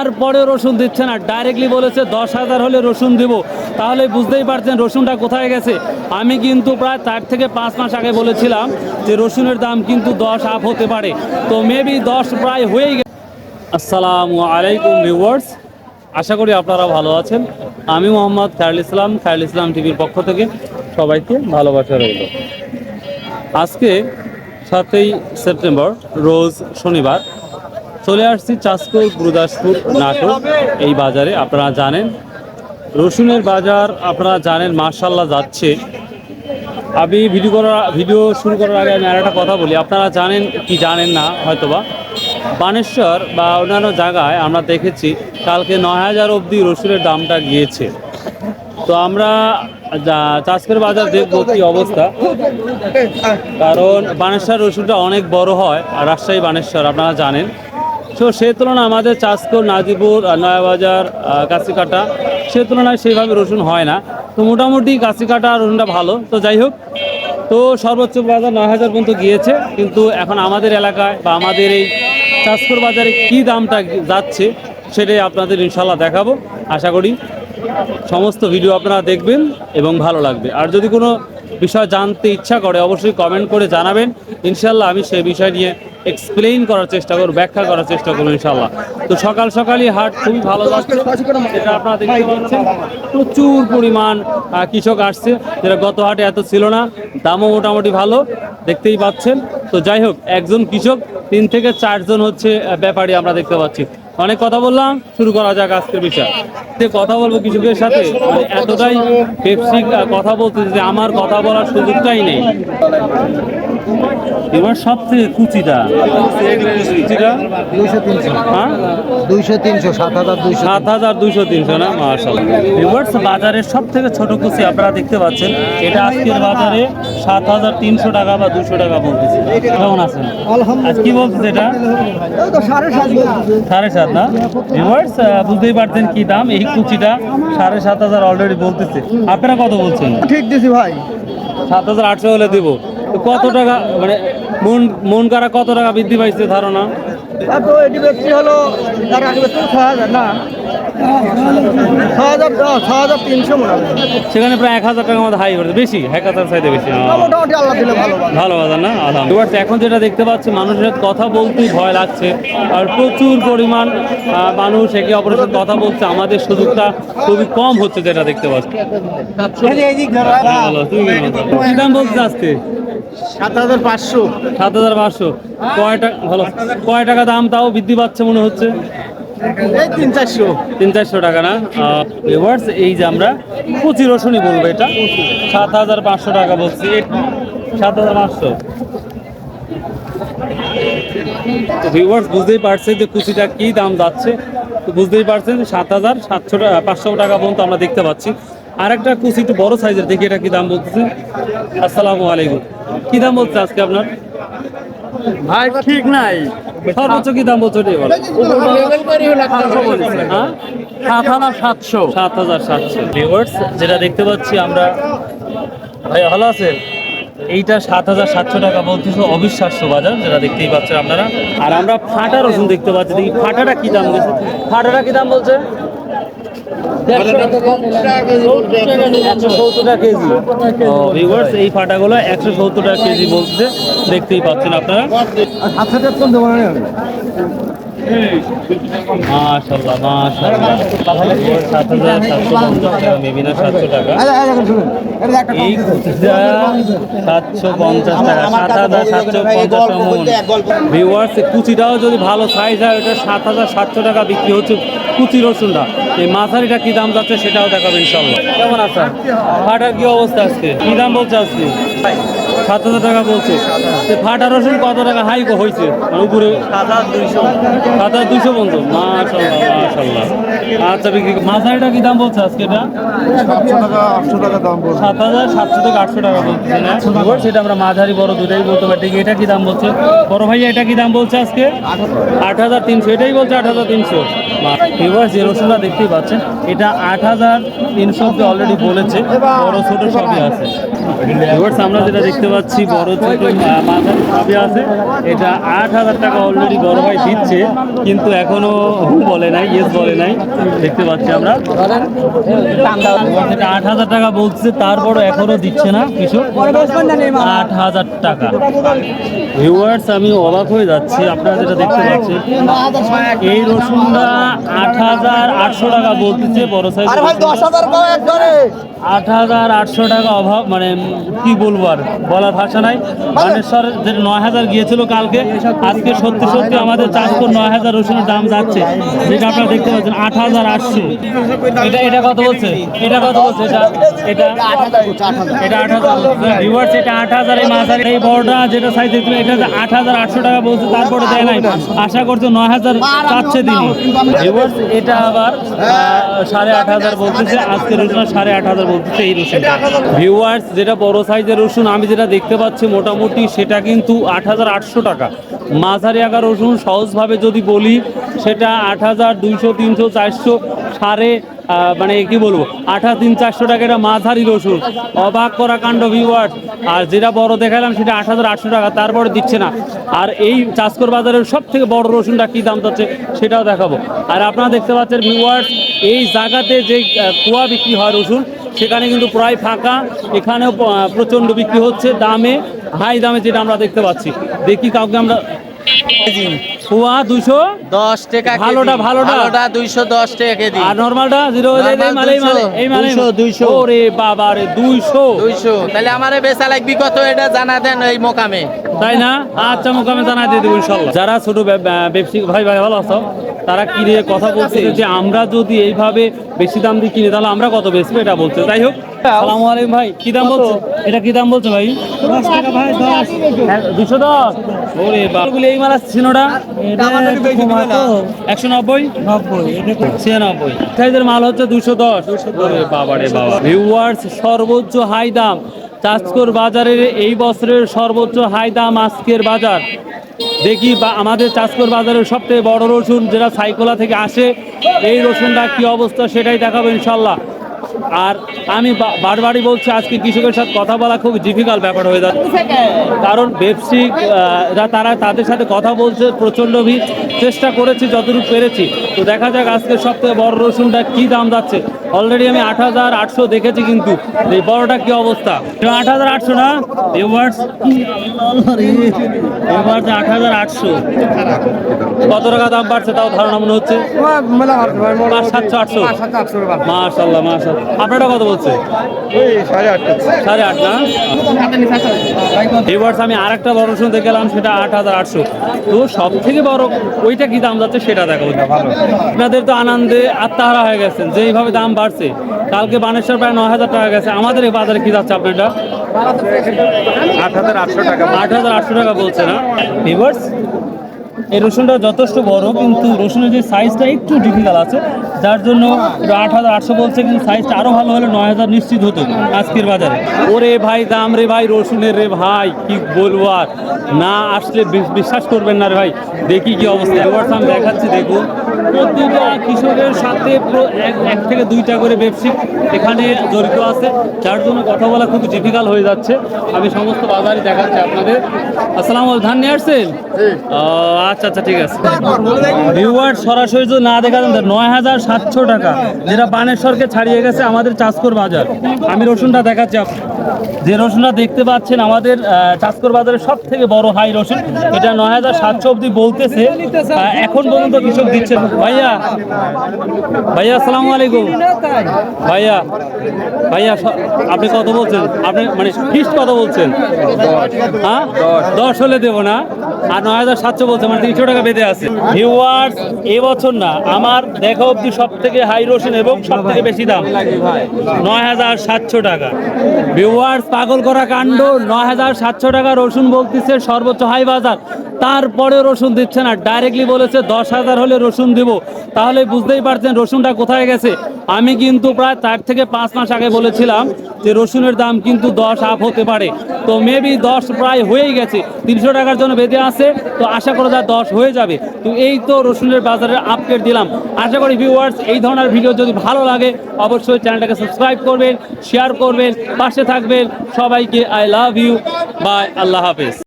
তারপরে রসুন দিচ্ছে না। ডাইরেক্টলি বলেছে, দশ হাজার হলে রসুন দিব। তাহলে বুঝতেই পারছেন, রসুনটা কোথায় গেছে। আমি কিন্তু প্রায় চার থেকে পাঁচ মাস আগে বলেছিলাম যে, রসুনের দাম কিন্তু দশ আপ হতে পারে। তো মেবি দশ প্রায় হয়েই গেছে। আসসালামু আলাইকুম ভিউয়ার্স আশা করি আপনারা ভালো আছেন। আমি মোহাম্মদ খায়রুল ইসলাম খায়রুল ইসলাম টিভির পক্ষ থেকে সবাইকে ভালোবাসা রইল। আজকে সাতই সেপ্টেম্বর, রোজ শনিবার চলে আসছি চাষকোল গুরুদাসপুর নাটক এই বাজারে, আপনারা জানেন। রসুনের বাজার, আপনারা জানেন মার্শাল্লাহ যাচ্ছে। আমি ভিডিও করার, ভিডিও শুরু করার আগে আমি আর একটা কথা বলি। আপনারা জানেন কি জানেন না, হয়তোবা? বানেশ্বর বা অন্যান্য জায়গায় আমরা দেখেছি, কালকে নয় হাজার অবধি রসুনের দামটা গিয়েছে। তো আমরা চাষকের বাজার দেখব কি অবস্থা। কারণ বানেশ্বর রসুনটা অনেক বড় হয়, আর রাজশাহী বানেশ্বর, আপনারা জানেন। তো সে তুলনায় আমাদের চাষকর নাজিপুর নয়াবাজার কাছিকাটা সে তুলনায় সেইভাবে রসুন হয় না। তো মোটামুটি কাছিকাটা রসুনটা ভালো। তো যাই হোক, তো সর্বোচ্চ বাজার নয় হাজার পর্যন্ত গিয়েছে। কিন্তু এখন আমাদের এলাকায় বা আমাদের এই চাষকর বাজারে কী দামটা যাচ্ছে, সেটাই আপনাদের ইনশাল্লাহ দেখাবো। আশা করি সমস্ত ভিডিও আপনারা দেখবেন এবং ভালো লাগবে। আর যদি কোনো বিষয় জানতে ইচ্ছা করে অবশ্যই কমেন্ট করে জানাবেন। ইনশাল্লাহ আমি সেই বিষয় নিয়ে এক্সপ্লেইন করার চেষ্টা করব, ব্যাখ্যা করার চেষ্টা করব ইনশাল্লাহ তো সকাল সকালই হাট খুবই ভালো যাচ্ছে। আপনারা দেখতে পাচ্ছেন, প্রচুর পরিমাণ কৃষক আসছে যেটা গত হাটে এত ছিল না, দামও মোটামুটি ভালো, দেখতেই পাচ্ছেন। তো যাই হোক, একজন কৃষক, তিন থেকে চারজন হচ্ছে ব্যাপারী আমরা দেখতে পাচ্ছি। অনেক কথা বললাম, শুরু করা যাক আজকের বিষয়। যে কথা বলব কৃষকের সাথে মানে এতটাই পেপসি কথা বলতে যে আমার কথা বলার সুযোগটাই নেই। এবার সবচেয়ে কুচিটা? কুচিটা? দুইশো তিনশো। হ্যাঁ? দুইশো তিনশো সাত হাজার দুইশো সাত হাজার দুইশো তিনশো না? মার্শাল্লাহ ভিউয়ার্স বাজারের সব থেকে ছোট কুচি আপনারা দেখতে পাচ্ছেন এটা আজকের বাজারে সাত হাজার তিনশো টাকা বা দুশো টাকা বলতেছে। কেমন আছেন? আজ কি বলতেছে এটা? সাড়ে সাত সাড়ে সাত না ভিউয়ার্স বুঝতেই পারছেন কি দাম এই কুচিটা সাড়ে সাত হাজার অলরেডি বলতেছে। আপনারা কত বলছেন? ঠিক দিছি ভাই। সাত হাজার আটশো হলে দেবো। কত টাকা মানে মন মন কারা কত টাকা বৃদ্ধি পাইছে ধারণা? তো এটি ব্যক্তি হলো, তার আগে ব্যক্তি ছ হাজার না। ছ হাজার তিনশো সেখানে প্রায় এক হাজার টাকার মধ্যে হাই করছে বেশি এক হাজার চাইতে বেশি ভালো ভালো বাজার না? আলহামদুলিল্লাহ। এখন যেটা দেখতে পাচ্ছি মানুষের কথা বলতেই ভয় লাগছে। আর প্রচুর পরিমাণ মানুষ একে অপরের সাথে কথা বলছে। আমাদের সুযোগটা খুবই কম হচ্ছে যেটা দেখতে পাচ্ছি। ভালো, তুমি? কি দাম বলছে আজকে সাত হাজার পাঁচশো। সাত হাজার পাঁচশো। কয় টাকা ভালো কয় টাকা দাম তাও বৃদ্ধি পাচ্ছে মনে হচ্ছে? তিন চারশো। তিন চারশো টাকা না? এই যে আমরা বলব এটা। সাত হাজার পাঁচশো টাকা বলছি। সাত হাজার পাঁচশো। তো বুঝতেই পারছে যে কুচিটা কি দাম যাচ্ছে। তো বুঝতেই পারছেন, সাত হাজার সাতশো টাকা, পাঁচশো টাকা পর্যন্ত আমরা দেখতে পাচ্ছি। আর একটা কুচি একটু বড় সাইজের দেখি এটা কি দাম বলতেছে। আসসালামু আলাইকুম। কি দাম বলছে আজকে আপনার? ভাই, ঠিক নাই। সর্বোচ্চ কি দাম বলছে হ্যাঁ? সাত হাজার সাতশো। সাত হাজার সাতশো। যেটা দেখতে পাচ্ছি আমরা ভাই ভালো আছেন? এইটা সাত হাজার সাতশো টাকা বলতেছে অবিশ্বাস্য বাজার, যেটা দেখতেই পাচ্ছেন আপনারা। আর আমরা ফাটা রসুন দেখতে পাচ্ছি, দেখি ফাটাটা কি দাম বলছে? ফাটাটা কি দাম বলছে? এই ফাটাগুলো একশো সত্তর টাকা কেজি বলছে। দেখতেই পাচ্ছেন আপনারা। টাকা টাকা। এই টাকা সাতশো পঞ্চাশ ভিউয়ার্স কুচিটাও যদি ভালো সাইজ হয় ওটা হাজার সাতশো টাকা বিক্রি হচ্ছে কুচি রসুনটা। এই মাথারিটা কি দাম যাচ্ছে সেটাও দেখাবেন ইনশাল্লাহ কেমন আছেন? ফাটার কি অবস্থা আজকে? কি দাম বলছে আজকে? সাত হাজার টাকা বলছে। ফাটা রসুন কত টাকা? হাই হয়েছে মানে উপরে সাত হাজার দুইশো। সাত হাজার দুইশো পর্যন্ত মাশাল্লাহ মাশাল্লাহ আচ্ছা বিক্রি মাথারিটা কি দাম বলছে আজকে এটা? আটশো টাকা দাম বলছে। সাত হাজার সাতশো থেকে আটশো টাকা বলতেছে না? সেটা আমরা মাঝারি বড় দুটাই বলতে পারি। ঠিক এটা কি দাম বলছে? বড় ভাই এটা কি দাম বলছে আজকে? আট হাজার তিনশো এটাই বলছে আট হাজার তিনশো এবার যে রসুনটা দেখতেই পাচ্ছেন এটা আট হাজার তিনশো অলরেডি বলেছে। বড় ছোট সবই আছে। এবার আমরা যেটা দেখতে পাচ্ছি বড় ছোট মাঝারি সবই আছে। এটা আট হাজার টাকা অলরেডি বড় ভাই দিচ্ছে কিন্তু এখনও হু বলে নাই ইয়েস বলে নাই। দেখতে পাচ্ছি আমরা। আট হাজার টাকা বলছে তারপরও এখনও দিচ্ছে না কিছু। আট হাজার টাকা। ভিউয়ার্স আমি অবাক হয়ে যাচ্ছি আপনারা যেটা দেখতে পাচ্ছেন। এই রসুনটা আট হাজার আটশো টাকা বলতেছে বড় সাইজ আট হাজার আটশো টাকা অভাব মানে কি বলব আর বলার ভাষা নাই। বানেশ্বর যে নয় হাজার গিয়েছিল কালকে আজকে সত্যি সত্যি আমাদের চারশো নয় হাজার রসুনের দাম যাচ্ছে। যেটা আপনারা দেখতে পাচ্ছেন আট হাজার আটশো। এটা এটা কত বলছে? এটা কত বলছে? এটা এটা এটা আট হাজার ভিউয়ার্স এটা আট হাজার এই মাঝারি। এই বড়টা যেটা সাইজ দেখতে এটা আট হাজার আটশো টাকা বলছে তারপরে দেয় নাই। আশা করছে নয় হাজার চাচ্ছে তিনি। ভিউয়ার্স এটা আবার সাড়ে আট হাজার বলতেছে। আজকে রসুন সাড়ে আট হাজার বলতেছে এই রসুনটা। ভিউয়ার্স যেটা বড় সাইজের রসুন আমি যেটা দেখতে পাচ্ছি মোটামুটি সেটা কিন্তু আট হাজার আটশো টাকা। মাঝারি আকার রসুন সহজভাবে যদি বলি সেটা আট হাজার দুইশো তিনশো চারশো সাড়ে মানে কি বলব? আঠাশ তিন চারশো টাকা এটা মাঝারি রসুন। অবাক করা কাণ্ড ভিউয়ার্স আর যেটা বড় দেখালাম সেটা আট হাজার আটশো টাকা, তারপরে দিচ্ছে না। আর এই চাষকর বাজারের সব থেকে বড় রসুনটা কী দাম যাচ্ছে সেটাও দেখাবো। আর আপনারা দেখতে পাচ্ছেন ভিউয়ার্স এই জায়গাতে যে কুয়া বিক্রি হয় রসুন, সেখানে কিন্তু প্রায় ফাঁকা। এখানেও প্রচণ্ড বিক্রি হচ্ছে। দামে, হাই দামে যেটা আমরা দেখতে পাচ্ছি। দেখি কাউকে আমরা কুয়া দুইশো? দশ টাকা ভালোটা, ভালোটা? ভালোটা দুইশো দশ টাকা কেজি। আর নর্মালটা জিরো এই Normal মালে এই মালে এই মালে। 200, 200 ওরে বাবা রে দুইশো। দুইশো। তাহলে আমারে বেচা লাগবি কত এটা জানা দেন এই মোকামে। তাই না? আচ্ছা মোকামে জানা দিয়ে দেবো ইনশাল্লাহ। যারা ছোট ব্যবসায়িক ভাই ভাই ভালো আছো? তারা কিনে কথা বলছে? যে আমরা যদি এইভাবে বেশি দাম দিয়ে কিনে তাহলে আমরা কত বেচবো এটা বলছে। তাই হোক সালামু আলাইকুম ভাই কি দাম বলছে? এটা কি দাম বলছে ভাই? হ্যাঁ, দুশো দশ? ওরে বাবুগুলি এই মাল আসছে সিনোটা একশো নব্বই? ছিয়ানব্বই। সাইজের মাল হচ্ছে দুশো দশ। ওরে বাবা রে বাবা। ভিউয়ার্স সর্বোচ্চ হাই দাম। চাঁচকর বাজারের এই বছরের সর্বোচ্চ হাই দাম আজকের বাজার। দেখি বা আমাদের চাষকর বাজারের সবথেকে বড় রসুন, যেটা সাইকোলা থেকে আসে, এই রসুনটা কি অবস্থা সেটাই দেখাবো ইনশাল্লাহ। আর আমি বারবারই বলছি আজকে কৃষকের সাথে কথা বলা খুব ডিফিকাল্ট ব্যাপার হয়ে যাচ্ছে। কারণ ব্যবসায়িক তারা তাদের সাথে কথা বলছে প্রচণ্ড ভিড়। চেষ্টা করেছি যতটুকু পেরেছি। তো দেখা যাক আজকে সবথেকে বড় রসুনটা কী দাম যাচ্ছে। অলরেডি আমি আট হাজার আটশো দেখেছি কিন্তু এই বড়টা কি অবস্থা? আট হাজার আটশো না? ভিউয়ার্স এবার আট হাজার আটশো। কত টাকা দাম বাড়ছে তাও ধারণা মনে হচ্ছে? সাতশো আটশো। মাশাল্লাহ মাশাল্লাহ আপনারা কত বলছে? সাড়ে আট না? এবার আমি আর একটা বড় শুনতে গেলাম সেটা আট হাজার আটশো। তো সব থেকে বড় ওইটা কি দাম যাচ্ছে সেটা দেখো আপনাদের তো আনন্দে আত্মাহারা হয়ে গেছেন যে এইভাবে দাম বাড়ছে। কালকে বানেশ্বর প্রায় নয় হাজার টাকা গেছে। আমাদের এই বাজারে কি যাচ্ছে আপনারটা আট হাজার আটশো টাকা। আট হাজার আটশো টাকা বলছে না? ভিভার্স এই রসুনটা যথেষ্ট বড়, কিন্তু রসুনের যে সাইজটা একটু ডিফিকাল্ট আছে, যার জন্য আট হাজার আটশো বলছে, কিন্তু সাইজটা আরও ভালো হলে নয় হাজার নিশ্চিত হতো আজকের বাজারে। ওরে ভাই, দাম রে ভাই, রসুনের রে ভাই, কি বলব আর? না আসলে বিশ- বিশ্বাস করবেন না রে ভাই, দেখি কি অবস্থা। এবার আমি দেখাচ্ছি, দেখুন। প্রতিটা কৃষকের সাথে এক- থেকে দুইটা করে ব্যবসায়িক এখানে জড়িত আছে, যার জন্য কথা বলা খুব ডিফিকাল্ট হয়ে যাচ্ছে। আমি সমস্ত বাজারই দেখাচ্ছি আপনাদের। আসসালাম ধান নিয়ে আসছেন? আচ্ছা আচ্ছা ঠিক আছে। ভিউয়ার সরাসরি যদি না দেখা যান নয় হাজার সাতশো টাকা যেটা বানেশ্বরকে ছাড়িয়ে গেছে আমাদের চাষকর বাজার। আমি রসুনটা দেখাচ্ছি যে রসুনটা দেখতে পাচ্ছেন আমাদের আহ, চাষকর বাজারের সব থেকে বড় হাই রসুন এটা নয় হাজার সাতশো অব্দি বলতেছে। এখন পর্যন্ত কৃষক দিচ্ছে ভাইয়া ভাইয়া আসসালামু আলাইকুম। ভাইয়া ভাইয়া আপনি কত বলছেন? আপনি মানে ফিক্সড কত বলছেন? হ্যাঁ? দশ হলে দেবো না? আর নয় হাজার সাতশো বলছে মানে তিনশো টাকা বেঁধে আছে। ভিউয়ার্স এবছর না, আমার দেখা সব থেকে হাই রোশন এবং সব থেকে বেশি দাম, নয় হাজার সাতশো টাকা। ভিউয়ার্স পাগল করা কাণ্ড, নয় হাজার সাতশো টাকা রসুন বলতেছে সর্বোচ্চ হাই বাজার। তারপরে রসুন দিচ্ছে না ডাইরেক্টলি বলেছে দশ হাজার হলে রসুন দিব। দেব তাহলে বুঝতেই পারছেন রসুনটা কোথায় গেছে। আমি কিন্তু প্রায় চার থেকে পাঁচ মাস আগে বলেছিলাম যে রসুনের দাম কিন্তু দশ আপ হতে পারে। তো মেবি দশ প্রায় হয়েই গেছে। তিনশো টাকার জন্য বেঁধে আছে তো আশা করা যায় দশ হয়ে যাবে। তো এই তো রসুনের বাজারের আপডেট দিলাম। আশা করি ভিউয়ার্স এই ধরনের ভিডিও যদি ভালো লাগে, অবশ্যই চ্যানেলটাকে সাবস্ক্রাইব করবেন শেয়ার করবেন, পাশে থাকবেন। সবাইকে আই লাভ ইউ বাই আল্লাহ হাফেজ।